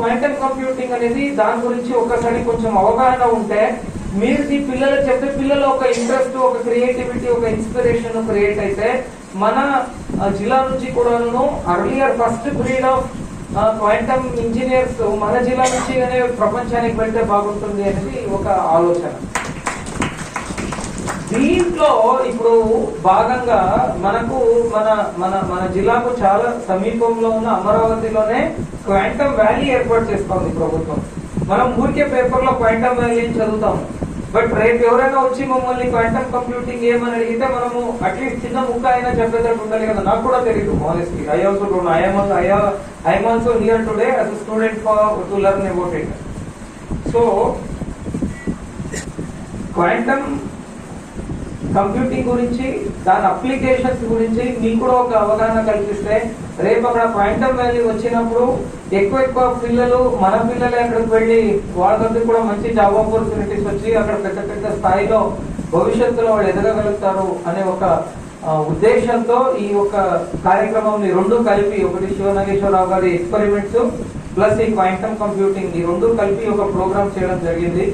Quantum computing అనేది దాని గురించి ఒకసారి కొంచెం అవగాహన ఉంటే మీరు ఈ పిల్లలు చెప్తే పిల్లలు ఒక ఇంట్రెస్ట్ ఒక క్రియేటివిటీ ఒక ఇన్స్పిరేషన్ క్రియేట్ అయితే మన జిల్లా నుంచి కూడాను earlier first breed of quantum engineers మన జిల్లా నుంచి అనే ప్రపంచానికి వెళ్తే బాగుంటుంది అనేది ఒక ఆలోచన. దీంట్లో ఇప్పుడు భాగంగా మనకు మన మన మన జిల్లాకు చాలా సమీపంలో ఉన్న అమరావతిలోనే క్వాంటమ్ వ్యాలీ ఏర్పాటు చేస్తోంది ప్రభుత్వం. మనం ఊరికే పేపర్లో క్వాంటమ్ వ్యాలీ అని చదువుతాము బట్ రేపు ఎవరైనా వచ్చి మమ్మల్ని క్వాంటమ్ కంప్యూటింగ్ ఏమని అడిగితే మనము అట్లీస్ట్ చిన్న ముక్క అయినా చెప్పేటట్టు ఉండాలి కదా. నాకు కూడా తెలియదు honestly I also don't I I I'm also here today as student for to learn about it so quantum computing గురించి దాని అప్లికేషన్స్ గురించి మీకు కూడా ఒక అవగాహన కల్పిస్తే రేపు అక్కడ క్వాంటమ్ వ్యాలీ వచ్చినప్పుడు ఎక్కువ ఎక్కువ పిల్లలు మన పిల్లలే అక్కడికి వెళ్ళి వాళ్ళకి కూడా మంచి జాబ్ ఆపర్చునిటీస్ వచ్చి అక్కడ పెద్ద పెద్ద స్థాయిలో భవిష్యత్తులో వాళ్ళు ఎదగగలుగుతారు అనే ఒక ఉద్దేశంతో ఈ ఒక కార్యక్రమం రెండు కలిపి ఒకటి శివనాగేశ్వరరావు గారి ఎక్స్పెరిమెంట్స్ ప్లస్ ఈ క్వాంటమ్ కంప్యూటింగ్ ఈ రెండు కలిపి ఒక ప్రోగ్రామ్ చేయడం జరిగింది.